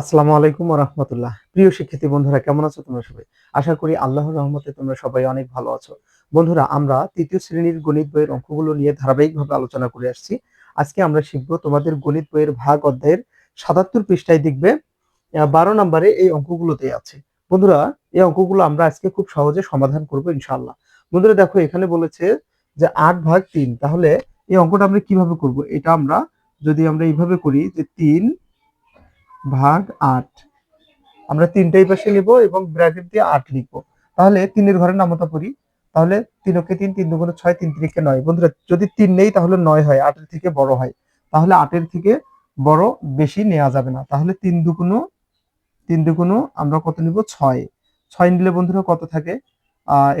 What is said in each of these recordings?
আসসালামু আলাইকুম রহমতুল্লাহ। প্রিয় শিক্ষার্থী বন্ধুরা, কেমন আছো তোমরা সবাই? আশা করি আল্লাহর রহমতে তোমরা সবাই অনেক ভালো আছো। বন্ধুরা, আমরা তৃতীয় শ্রেণির গণিত বইয়ের অঙ্কগুলো নিয়ে ধারাবাহিকভাবে আলোচনা করে আসছি। আজকে আমরা শিখব তোমাদের গণিত বইয়ের ভাগ অধ্যায়ের সাতাত্তর পৃষ্ঠায় দেখবে বারো নম্বরে এই অঙ্কগুলোতে আছে। বন্ধুরা, এই অঙ্কগুলো আমরা আজকে খুব সহজে সমাধান করব ইনশাআল্লাহ। বন্ধুরা, দেখো, এখানে বলেছে যে আট ভাগ তিন। তাহলে এই অঙ্কটা আমরা কীভাবে করব? এটা আমরা যদি আমরা এইভাবে করি যে তিন ভাগ আট। আমরা তিনটাই পাশে নিব এবং ব্র্যাকেট দিয়ে আট লিখব। তাহলে তিনের ঘরে নামতা পড়ি। তাহলে তিনকে তিন তিন দুগুণে ছয়, তিন তিরিকে নয়। বন্ধুরা, যদি তিন নেই তাহলে নয় হয়, আটের থেকে বড় হয়। তাহলে আটের থেকে বড় বেশি নেওয়া যাবে না। তাহলে তিন দুগুণ তিন দুগুণ আমরা কত নিব? ছয়। ছয় নিলে বন্ধুরা কত থাকে?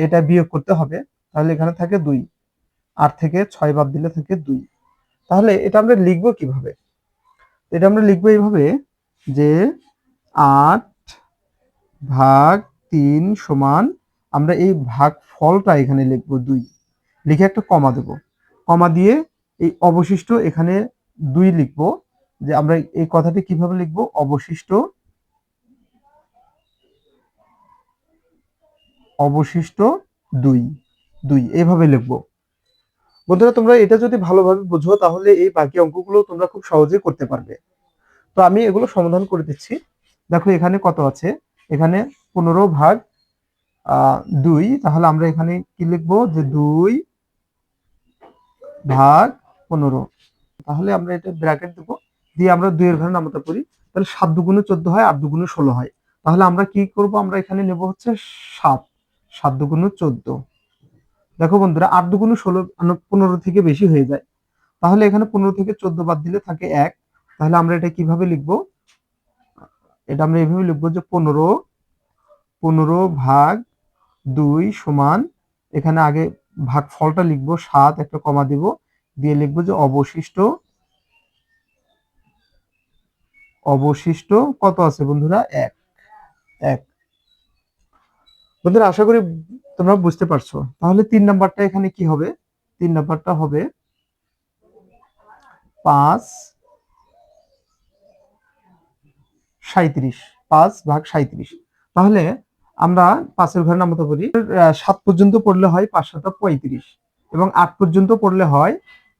এটা বিয়োগ করতে হবে। তাহলে এখানে থাকে দুই। আট থেকে ছয় বাদ দিলে থাকে দুই। তাহলে এটা আমরা লিখব কীভাবে? এটা আমরা লিখব এইভাবে যে আট ভাগ তিন সমান, আমরা এই ভাগ ফলটা এখানে লিখব দুই। লিখে একটা কমা দেব। কমা দিয়ে এই অবশিষ্ট এখানে দুই লিখব, যে আমরা এই কথাটি কীভাবে লিখব? অবশিষ্ট অবশিষ্ট দুই দুই এইভাবে লিখব। বন্ধুরা, তোমরা এটা যদি ভালোভাবে বুঝো, তাহলে এই বাকি অঙ্কগুলো তোমরা খুব সহজেই করতে পারবে। তো আমি এগুলো সমাধান করে দিচ্ছি। দেখো এখানে কত আছে? এখানে পনেরো ভাগ দুই। তাহলে আমরা এখানে কি লিখব? যে দুই ভাগ পনেরো। তাহলে আমরা এটা ব্র্যাকেট দেবো। দিয়ে আমরা দুইয়ের ঘরে নামতে পারি তাহলে সাত দুগুণে চোদ্দ হয়, আট দুগুণে ষোলো হয়। তাহলে আমরা কি করব? আমরা এখানে নেব হচ্ছে সাত। সাত দুগুণে চোদ্দ। দেখো বন্ধুরা, আট দুগুণে ষোলো পনেরো থেকে বেশি হয়ে যায়। তাহলে এখানে পনেরো থেকে চোদ্দ বাদ দিলে থাকে এক। তাহলে আমরা এটা কীভাবে লিখব? এটা আমরা এইভাবে লিখব যে পনেরো পনেরো ভাগ দুই সমান, এখানে আগে ভাগ ফলটা লিখব, সাত একটা কমা দিব, দিয়ে লিখব যে অবশিষ্ট অবশিষ্ট কত আছে বন্ধুরা? এক এক। বন্ধুরা, আশা করি তোমরা বুঝতে পারছ। তাহলে তিন নাম্বারটা এখানে কি হবে? তিন নাম্বারটা হবে পাঁচ সাঁইত্রিশ, পাঁচ ভাগ সাঁইত্রিশ। তাহলে আমরা পাঁচের ঘরে নামতে পারি সাত পর্যন্ত পড়লে হয় পাঁচ সাতটা পঁয়ত্রিশ এবং আট পর্যন্ত পড়লে হয়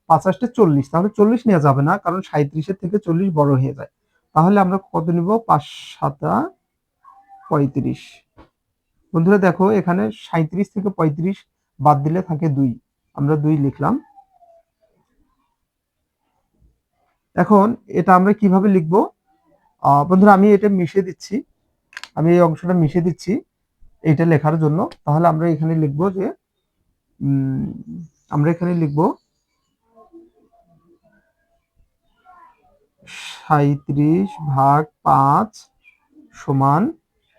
পাঁচ আটটা চল্লিশ। তাহলে চল্লিশ নেওয়া যাবে না, কারণ সাঁইত্রিশের থেকে চল্লিশ বড় হয়ে যায়। তাহলে আমরা কত নিব? পাঁচ সাতা পঁয়ত্রিশ। বন্ধুরা দেখো, এখানে সাঁইত্রিশ থেকে পঁয়ত্রিশ বাদ দিলে থাকে দুই। আমরা দুই লিখলাম। এখন এটা আমরা কীভাবে লিখব? বন্ধুরা, আমি এটা মিশিয়ে দিচ্ছি। আমি এই অংশটা মিশিয়ে দিচ্ছি এটা লেখার জন্য। তাহলে আমরা এখানে লিখব যে আমরা এখানে লিখব সাঁইত্রিশ ভাগ পাঁচ সমান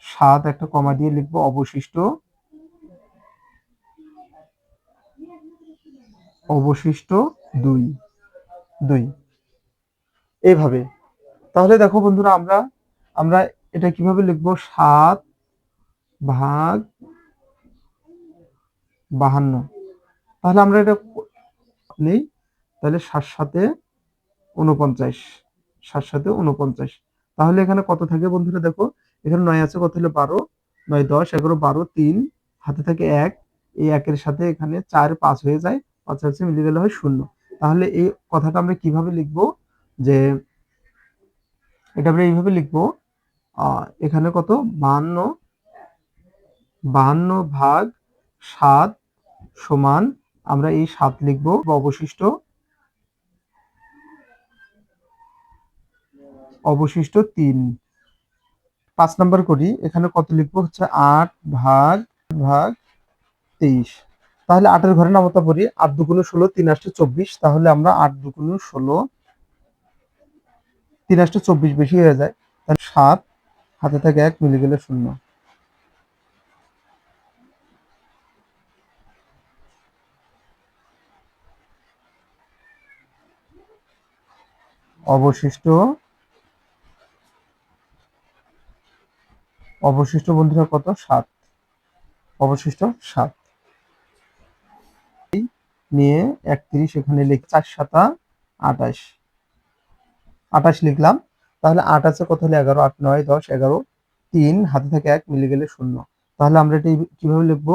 সাত, একটা কমা দিয়ে লিখব অবশিষ্ট। অবশিষ্ট দুই। দুই। এইভাবে তাহলে দেখো বন্ধুরা, আমরা আমরা এটা কীভাবে লিখব? সাত ভাগ বাহান্ন। তাহলে আমরা এটা নেই, তাহলে সাত সাথে উনপঞ্চাশ সাত সাথে উনপঞ্চাশ তাহলে এখানে কত থাকে বন্ধুরা দেখো? এখানে নয় আছে, কত হলো? বারো। নয়, দশ, এগারো, বারো, তিন। হাতে থাকে এক। এই একের সাথে এখানে চার, পাঁচ হয়ে যায়। পাঁচ মিলে গেলে হয় শূন্য। তাহলে এই কথাটা আমরা কীভাবে লিখব? যে এটা আমরা এইভাবে লিখব এখানে কত? বাহান্ন বাহান্ন ভাগ সাত সমান, আমরা এই সাত লিখব, অবশিষ্ট অবশিষ্ট তিন। পাঁচ নাম্বার করি, এখানে কত লিখব? হচ্ছে আট ভাগ ভাগ তেইশ। তাহলে আটের ঘরে নামতা পড়ি, আট দুগুণ ষোলো, তিন আটটা চব্বিশ, তাহলে আমরা আট দুগুণ ষোলো তিন আটটা চব্বিশ বেশি হয়ে যায়। তাহলে সাত, হাতে থাকে এক, মিলে গেলে শূন্য। অবশিষ্ট অবশিষ্ট বন্ধুরা কত? সাত। অবশিষ্ট সাত। নিয়ে একত্রিশ, এখানে লিখ চার সাতা আঠাশ আঠাশ লিখলাম, তাহলে আঠাশে কত হলে এগারো? আট, নয়, দশ, এগারো, তিন, হাতে থেকে এক মিলে গেলে শূন্য। তাহলে আমরা এটা কীভাবে লিখব?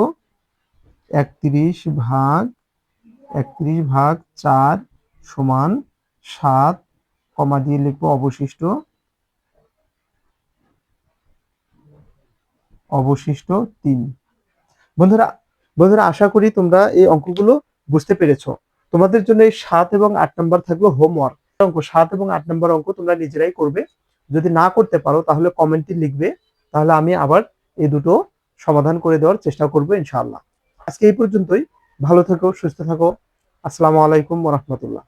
একত্রিশ ভাগ একত্রিশ ভাগ চার সমান সাত কমা দিয়ে লিখব অবশিষ্ট। অবশিষ্ট তিন। বন্ধুরা বন্ধুরা, আশা করি তোমরা এই অঙ্কগুলো বুঝতে পেরেছ। তোমাদের জন্য এই সাত এবং আট নম্বর থাকল হোমওয়ার্ক অঙ্ক সাত এবং আট নম্বর অঙ্ক তোমরা নিজেরাই করবে। যদি না করতে পারো, তাহলে কমেন্টে লিখবে। তাহলে আমি আবার এই দুটো সমাধান করে দেওয়ার চেষ্টা করব ইনশাআল্লাহ। আজকে এই পর্যন্তই। ভালো থেকো, সুস্থ থাকো। আসসালামু আলাইকুম রহমতুল্লাহ।